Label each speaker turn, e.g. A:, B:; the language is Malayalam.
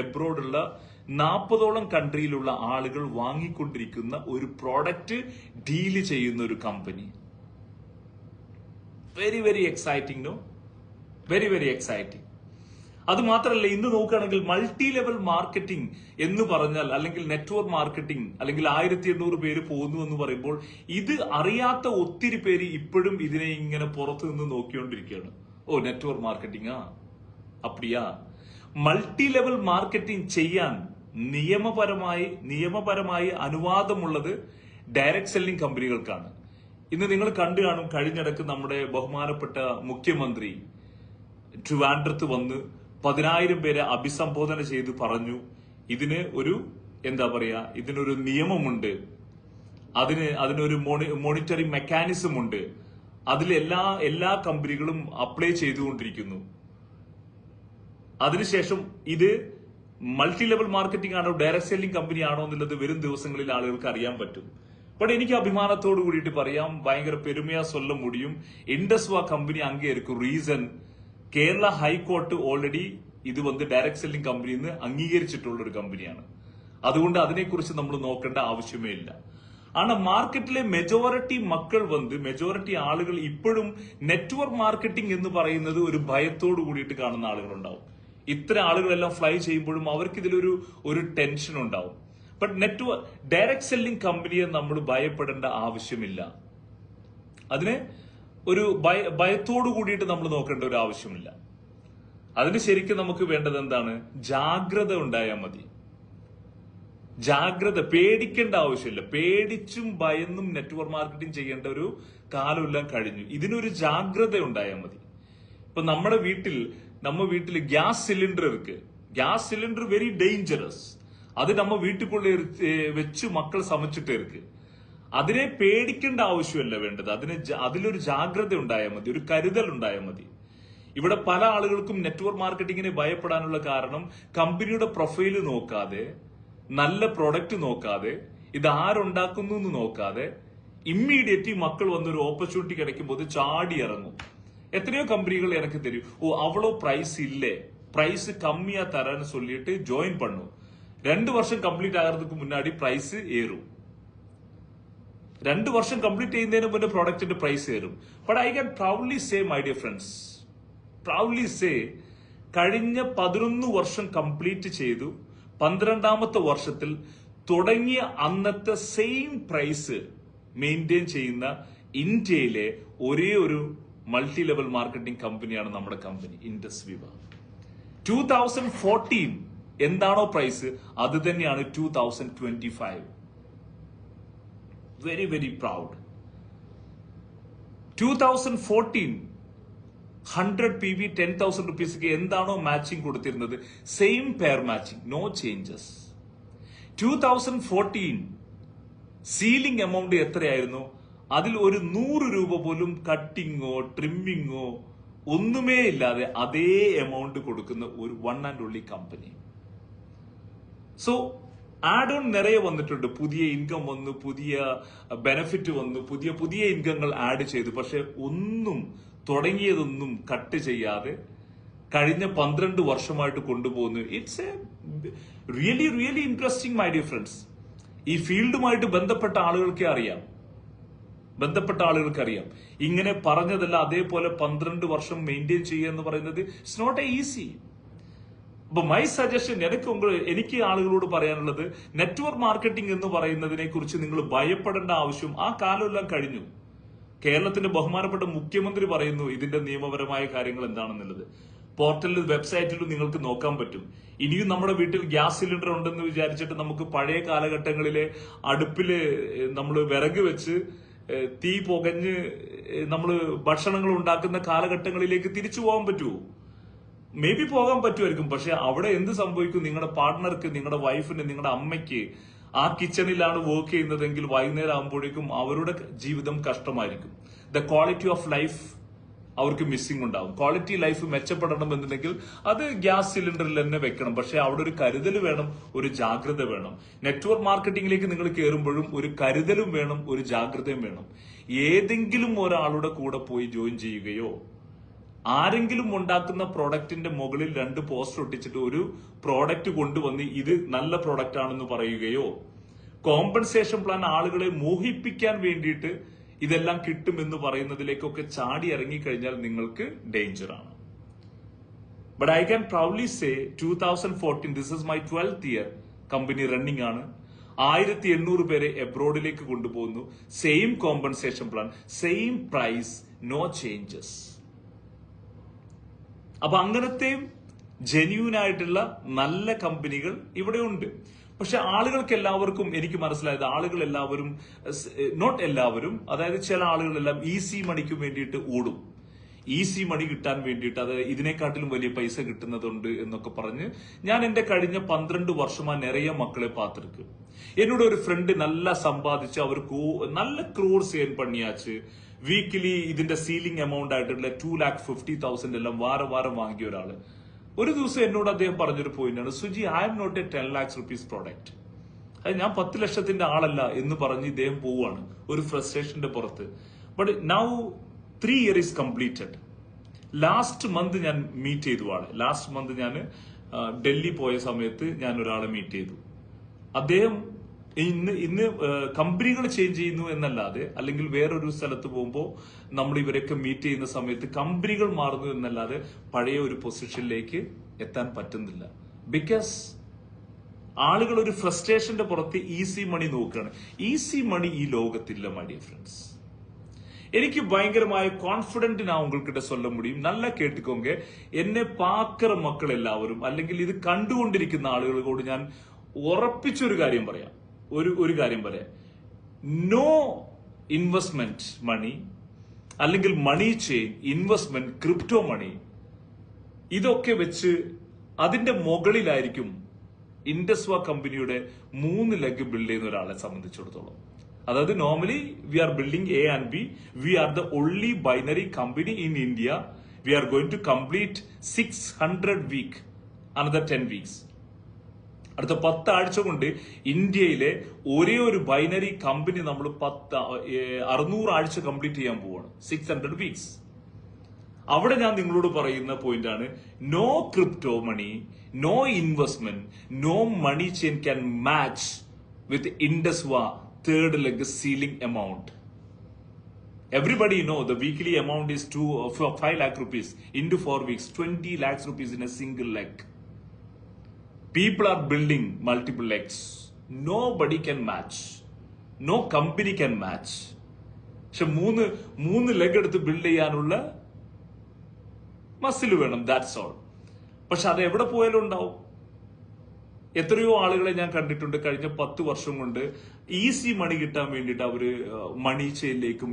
A: എബ്രോഡുള്ള നാൽപ്പതോളം കൺട്രിയിലുള്ള ആളുകൾ വാങ്ങിക്കൊണ്ടിരിക്കുന്ന ഒരു പ്രോഡക്റ്റ് ഡീൽ ചെയ്യുന്ന ഒരു company very very exciting no very very exciting അത് മാത്രമല്ല ഇന്ന് നോക്കുകയാണെങ്കിൽ മൾട്ടി ലെവൽ മാർക്കറ്റിംഗ് എന്ന് പറഞ്ഞാൽ അല്ലെങ്കിൽ നെറ്റ്വർക്ക് മാർക്കറ്റിംഗ് അല്ലെങ്കിൽ ആയിരത്തി എണ്ണൂറ് പേര് പോകുന്നു എന്ന് പറയുമ്പോൾ ഇത് അറിയാത്ത ഒത്തിരി പേര് ഇപ്പോഴും ഇതിനെ ഇങ്ങനെ പുറത്തു നിന്ന് നോക്കിക്കൊണ്ടിരിക്കുകയാണ്. ഓ നെറ്റ്വർക്ക് മാർക്കറ്റിംഗ് ആ? അപ്പടിയാ? മൾട്ടി ലെവൽ മാർക്കറ്റിംഗ് ചെയ്യാൻ നിയമപരമായി നിയമപരമായി അനുവാദമുള്ളത് ഡയറക്ട് സെല്ലിംഗ് കമ്പനികൾക്കാണ്. ഇന്ന് നിങ്ങൾ കണ്ടു കാണും കഴിഞ്ഞിടക്ക് നമ്മുടെ ബഹുമാനപ്പെട്ട മുഖ്യമന്ത്രി ട്രിവാൻഡ്രത്ത് വന്ന് പതിനായിരം പേരെ അഭിസംബോധന ചെയ്ത് പറഞ്ഞു. ഇതിന് ഒരു എന്താ പറയാ ഇതിനൊരു നിയമമുണ്ട്. അതിന് അതിനൊരു മോണിറ്ററിംഗ് മെക്കാനിസം ഉണ്ട്. അതിൽ എല്ലാ എല്ലാ കമ്പനികളും അപ്ലൈ ചെയ്തുകൊണ്ടിരിക്കുന്നു. അതിനുശേഷം ഇത് മൾട്ടി ലെവൽ മാർക്കറ്റിംഗ് ആണോ ഡയറക്ട് സെല്ലിംഗ് കമ്പനി ആണോ എന്നുള്ളത് വരും ദിവസങ്ങളിൽ ആളുകൾക്ക് അറിയാൻ പറ്റും. ബട്ട് എനിക്ക് അഭിമാനത്തോട് കൂടിയിട്ട് പറയാം ഭയങ്കര പെരുമയാ സ്വല്ല മുടിയും. ഇൻഡസ്വ കമ്പനി അംഗീകരിക്കും. Reason Kerala high court already ഇത് വന്ന് ഡയറക്ട് സെല്ലിംഗ് കമ്പനി എന്ന് അംഗീകരിച്ചിട്ടുള്ള ഒരു കമ്പനിയാണ് അതുകൊണ്ട് അതിനെക്കുറിച്ച് നമ്മൾ നോക്കേണ്ട ആവശ്യമേ ഇല്ല. ആണ് മാർക്കറ്റിലെ മെജോറിറ്റി മക്കൾ വന്ന് മെജോറിറ്റി ആളുകൾ ഇപ്പോഴും നെറ്റ്വർക്ക് മാർക്കറ്റിംഗ് എന്ന് പറയുന്നത് ഒരു ഭയത്തോടു കൂടിയിട്ട് കാണുന്ന ആളുകളുണ്ടാവും. ഇത്ര ആളുകളെല്ലാം ഫ്ലൈ ചെയ്യുമ്പോഴും അവർക്ക് ഇതിലൊരു ഒരു ടെൻഷൻ ഉണ്ടാവും. ബട്ട് നെറ്റ്വർക്ക് ഡയറക്ട് സെല്ലിംഗ് കമ്പനിയെ നമ്മൾ ഭയപ്പെടേണ്ട ആവശ്യമില്ല. അതിന് ഒരു ഭയ ഭയത്തോടു കൂടിയിട്ട് നമ്മൾ നോക്കേണ്ട ഒരു ആവശ്യമില്ല. അതിന് ശരിക്കും നമുക്ക് വേണ്ടത് എന്താണ്? ജാഗ്രത ഉണ്ടായാൽ മതി. ജാഗ്രത പേടിക്കേണ്ട ആവശ്യമില്ല. പേടിച്ചും ഭയന്നും നെറ്റ്വർക്ക് മാർക്കറ്റിംഗ് ചെയ്യേണ്ട ഒരു കാലമെല്ലാം കഴിഞ്ഞു. ഇതിനൊരു ജാഗ്രത ഉണ്ടായാൽ മതി. ഇപ്പൊ നമ്മുടെ വീട്ടിൽ നമ്മ വീട്ടിൽ ഗ്യാസ് സിലിണ്ടർ இருக்கு ഗ്യാസ് സിലിണ്ടർ വെരി ഡേഞ്ചറസ് അത് നമ്മ വീട്ടിൽ വെച്ച് മക്കൾ സമച്ചിട്ട് ഇരിക്ക്. അതിനെ പേടിക്കേണ്ട ആവശ്യമല്ല വേണ്ടത്. അതിന് അതിലൊരു ജാഗ്രത ഉണ്ടായാൽ മതി. ഒരു കരുതൽ ഉണ്ടായാൽ മതി. ഇവിടെ പല ആളുകൾക്കും നെറ്റ്വർക്ക് മാർക്കറ്റിങ്ങിനെ ഭയപ്പെടാനുള്ള കാരണം കമ്പനിയുടെ പ്രൊഫൈൽ നോക്കാതെ നല്ല പ്രൊഡക്റ്റ് നോക്കാതെ ഇത് ആരുണ്ടാക്കുന്നു എന്ന് നോക്കാതെ ഇമ്മീഡിയറ്റ് മക്കൾ വന്നൊരു ഓപ്പർച്യൂണിറ്റി കിടക്കുമ്പോൾ ചാടി ഇറങ്ങും. എത്രയോ കമ്പനികൾ എനിക്ക് തരും ഓ അവളോ പ്രൈസ് ഇല്ലേ പ്രൈസ് കമ്മിയാ തരാന്ന് சொல்லிட்டு ജോയിൻ பண்ணும் ரெண்டு வருஷம் கம்ப்ளீட் ஆகிறதுக்கு முன்னாடி பிரைஸ் ஏறும் രണ്ട് വർഷം കംപ്ലീറ്റ് ചെയ്യുന്നതിന് മുന്നേ പ്രോഡക്റ്റിന്റെ പ്രൈസ് കയറും but I can proudly say my dear friends proudly say കഴിഞ്ഞ പതിനൊന്ന് വർഷം കംപ്ലീറ്റ് ചെയ്തു പന്ത്രണ്ടാമത്തെ വർഷത്തിൽ തുടങ്ങിയ അന്നത്തെ സെയിം പ്രൈസ് മെയിൻറ്റെയിൻ ചെയ്യുന്ന ഇന്ത്യയിലെ ഒരേ ഒരു മൾട്ടി ലെവൽ മാർക്കറ്റിംഗ് കമ്പനിയാണ് നമ്മുടെ company Indus Viva two thousand fourteen എന്താണോ പ്രൈസ് അത് തന്നെയാണ് two thousand twenty five very very proud two thousand fourteen hundred P V ten thousand റുപ്പീസിക്ക് എന്താണോ മാച്ചിങ് കൊടുത്തിരുന്നത്? Same pair matching no changes two thousand fourteen ceiling amount എത്രയായിരുന്നു? അതിൽ ഒരു നൂറ് രൂപ പോലും കട്ടിങ്ങോ ട്രിമ്മിങ്ങോ ഒന്നുമേ ഇല്ലാതെ അതേ എമൗണ്ട് കൊടുക്കുന്ന ഒരു one and only company so add on നിറയെ വന്നിട്ടുണ്ട്. പുതിയ ഇൻകം വന്നു പുതിയ ബെനഫിറ്റ് വന്നു പുതിയ പുതിയ ഇൻകങ്ങൾ ആഡ് ചെയ്തു. പക്ഷെ ഒന്നും തുടങ്ങിയതൊന്നും കട്ട് ചെയ്യാതെ കഴിഞ്ഞ പന്ത്രണ്ട് വർഷമായിട്ട് കൊണ്ടുപോകുന്നു. It's a really really interesting my dear friends ഈ ഫീൽഡുമായിട്ട് ബന്ധപ്പെട്ട ആളുകൾക്കേ അറിയാം. ബന്ധപ്പെട്ട ആളുകൾക്ക് അറിയാം ഇങ്ങനെ പറഞ്ഞതല്ല അതേപോലെ പന്ത്രണ്ട് വർഷം മെയിന്റെയിൻ ചെയ്യുക എന്ന് പറയുന്നത്. ഇറ്റ്സ് നോട്ട് എ ഈസി അപ്പൊ മൈ സജഷൻ എനിക്ക് എനിക്ക് ആളുകളോട് പറയാനുള്ളത് നെറ്റ്വർക്ക് മാർക്കറ്റിംഗ് എന്ന് പറയുന്നതിനെ കുറിച്ച് നിങ്ങൾ ഭയപ്പെടേണ്ട ആവശ്യം ആ കാലമെല്ലാം കഴിഞ്ഞു. കേരളത്തിന്റെ ബഹുമാനപ്പെട്ട മുഖ്യമന്ത്രി പറയുന്നു ഇതിന്റെ നിയമപരമായ കാര്യങ്ങൾ എന്താണെന്നുള്ളത്. പോർട്ടലിലും വെബ്സൈറ്റിലും നിങ്ങൾക്ക് നോക്കാൻ പറ്റും. ഇനിയും നമ്മുടെ വീട്ടിൽ ഗ്യാസ് സിലിണ്ടർ ഉണ്ടെന്ന് വിചാരിച്ചിട്ട് നമുക്ക് പഴയ കാലഘട്ടങ്ങളിലെ അടുപ്പിൽ നമ്മൾ വിറക് വെച്ച് തീ പുകഞ്ഞ് നമ്മൾ ഭക്ഷണങ്ങൾ ഉണ്ടാക്കുന്ന കാലഘട്ടങ്ങളിലേക്ക് തിരിച്ചു പോകാൻ പറ്റുമോ മേ ബി പോകാൻ പറ്റുമായിരിക്കും പക്ഷെ അവിടെ എന്ത് സംഭവിക്കും? നിങ്ങളുടെ പാർട്ട്ണർക്ക് നിങ്ങളുടെ വൈഫിന് നിങ്ങളുടെ അമ്മയ്ക്ക് ആ കിച്ചണിലാണ് വർക്ക് ചെയ്യുന്നതെങ്കിൽ വൈകുന്നേരം ആകുമ്പോഴേക്കും അവരുടെ ജീവിതം കഷ്ടമായിരിക്കും. ദ ക്വാളിറ്റി ഓഫ് ലൈഫ് അവർക്ക് മിസ്സിംഗ് ഉണ്ടാവും. ക്വാളിറ്റി ലൈഫ് മെച്ചപ്പെടണം എന്നുണ്ടെങ്കിൽ അത് ഗ്യാസ് സിലിണ്ടറിൽ തന്നെ വെക്കണം. പക്ഷെ അവിടെ ഒരു കരുതൽ വേണം ഒരു ജാഗ്രത വേണം. നെറ്റ്വർക്ക് മാർക്കറ്റിംഗിലേക്ക് നിങ്ങൾ കയറുമ്പോഴും ഒരു കരുതലും വേണം ഒരു ജാഗ്രതയും വേണം. ഏതെങ്കിലും ഒരാളുടെ കൂടെ പോയി ജോയിൻ ചെയ്യുകയോ ആരെങ്കിലും ഉണ്ടാക്കുന്ന പ്രോഡക്റ്റിന്റെ മുകളിൽ രണ്ട് പോസ്റ്റർ ഒട്ടിച്ചിട്ട് ഒരു പ്രോഡക്റ്റ് കൊണ്ടുവന്ന് ഇത് നല്ല പ്രോഡക്റ്റ് ആണെന്ന് പറയുകയോ കോമ്പൻസേഷൻ പ്ലാൻ ആളുകളെ മോഹിപ്പിക്കാൻ വേണ്ടിയിട്ട് ഇതെല്ലാം കിട്ടുമെന്ന് പറയുന്നതിലേക്കൊക്കെ ചാടി ഇറങ്ങിക്കഴിഞ്ഞാൽ നിങ്ങൾക്ക് ഡേഞ്ചർ ആണ് but I can proudly say two thousand fourteen this is my twelfth year company running ആണ്. ആയിരത്തി എണ്ണൂറ് പേരെ എബ്രോഡിലേക്ക് കൊണ്ടുപോകുന്നു. Same compensation plan same price no changes അപ്പൊ അങ്ങനത്തെയും ജെന്യൂൻ ആയിട്ടുള്ള നല്ല കമ്പനികൾ ഇവിടെ ഉണ്ട്. പക്ഷെ ആളുകൾക്ക് എല്ലാവർക്കും എനിക്ക് മനസ്സിലായത് ആളുകൾ എല്ലാവരും നോട്ട് എല്ലാവരും അതായത് ചില ആളുകളെല്ലാം ഈസി മണിക്കും വേണ്ടിയിട്ട് ഓടും. ഈസി മണി കിട്ടാൻ വേണ്ടിയിട്ട് അത് ഇതിനെക്കാട്ടിലും വലിയ പൈസ കിട്ടുന്നതുണ്ട് എന്നൊക്കെ പറഞ്ഞ് ഞാൻ എന്റെ കഴിഞ്ഞ പന്ത്രണ്ട് വർഷമാ നിറയെ മക്കളെ പാത്രക്ക് എന്നോട് ഒരു ഫ്രണ്ട് നല്ല സമ്പാദിച്ച് അവർ നല്ല ക്രൂർ ഏൺ പണിയാച്ച് വീക്കിലി ഇതിന്റെ സീലിംഗ് എമൗണ്ട് ആയിട്ടുള്ള ടു ലാക്ക് ഫിഫ്റ്റി തൗസൻഡ് എല്ലാം വാരം വാരം വാങ്ങിയ ഒരാൾ. ഒരു ദിവസം എന്നോട് അദ്ദേഹം പറഞ്ഞൊരു പോയിന്റാണ് Suji I'm not a ten lakhs rupees product അത് ഞാൻ പത്ത് ലക്ഷത്തിന്റെ ആളല്ല എന്ന് പറഞ്ഞ് ഇദ്ദേഹം പോവാണ് ഒരു ഫ്രസ്ട്രേഷന്റെ പുറത്ത്. But now three year is completed last month ഞാൻ മീറ്റ് ചെയ്തു ആളെ. ലാസ്റ്റ് മന്ത് ഞാൻ ഡൽഹി പോയ സമയത്ത് ഞാൻ ഒരാളെ മീറ്റ് ചെയ്തു. അദ്ദേഹം ഇന്ന് ഇന്ന് കമ്പനികൾ ചേഞ്ച് ചെയ്യുന്നു എന്നല്ലാതെ അല്ലെങ്കിൽ വേറൊരു സ്ഥലത്ത് പോകുമ്പോൾ നമ്മൾ ഇവരൊക്കെ മീറ്റ് ചെയ്യുന്ന സമയത്ത് കമ്പനികൾ മാറുന്നു എന്നല്ലാതെ പഴയ ഒരു പൊസിഷനിലേക്ക് എത്താൻ പറ്റുന്നില്ല. ബിക്കോസ് ആളുകൾ ഒരു ഫ്രസ്ട്രേഷന്റെ പുറത്ത് ഈസി മണി നോക്കുകയാണ്. ഈസി മണി ഈ ലോകത്തില്ല മൈ ഫ്രണ്ട്സ് എനിക്ക് ഭയങ്കരമായ കോൺഫിഡന്റ് ആ ഉങ്ങൾക്കിട്ട് சொல்ல முடியும் നല്ല கேட்டுக்கோங்க എന്നെ പാക്കർ മക്കൾ എല്ലാവരും അല്ലെങ്കിൽ ഇത് കണ്ടുകൊണ്ടിരിക്കുന്ന ആളുകളോട് ഞാൻ ഉറപ്പിച്ചൊരു കാര്യം പറയാം. ഒരു ഒരു കാര്യം പറയാം. നോ ഇൻവെസ്റ്റ്മെന്റ് മണി അല്ലെങ്കിൽ money chain investment crypto money ഇതൊക്കെ വെച്ച് അതിന്റെ മുകളിലായിരിക്കും ഇൻഡസ്വ കമ്പനിയുടെ മൂന്ന് ലെഗ് ബിൽഡ് ചെയ്യുന്ന ഒരാളെ സംബന്ധിച്ചിടത്തോളം. അതായത് normally we are building A and B we are the only binary company in India we are going to complete six hundred week another ten weeks അടുത്ത പത്ത് ആഴ്ച കൊണ്ട് ഇന്ത്യയിലെ ഒരേ ഒരു ബൈനറി കമ്പനി നമ്മൾ പത്ത് അറുന്നൂറ് ആഴ്ച കംപ്ലീറ്റ് ചെയ്യാൻ പോവാണ്. സിക്സ് ഹൺഡ്രഡ് വീക്സ് അവിടെ ഞാൻ നിങ്ങളോട് പറയുന്ന പോയിന്റ് ആണ് no crypto money no investment no money chain can match with ഇൻഡസ്വ third leg ceiling amount everybody know the weekly amount is two five lakh rupees in two four weeks twenty lakhs rupees in a single leg. People are building multiple legs. Nobody can match. No company can match. പക്ഷെ മൂന്ന് മൂന്ന് ലെഗ് എടുത്ത് ബിൽഡ് ചെയ്യാനുള്ള മസിൽ വേണം ദാറ്റ്സ് ഓൾ പക്ഷെ അത് എവിടെ പോയാലും ഉണ്ടാവും എത്രയോ ആളുകളെ ഞാൻ കണ്ടിട്ടുണ്ട് കഴിഞ്ഞ പത്ത് വർഷം കൊണ്ട് ഈസി മണി കിട്ടാൻ വേണ്ടിയിട്ട് അവർ മണി ചെയിനിലേക്കും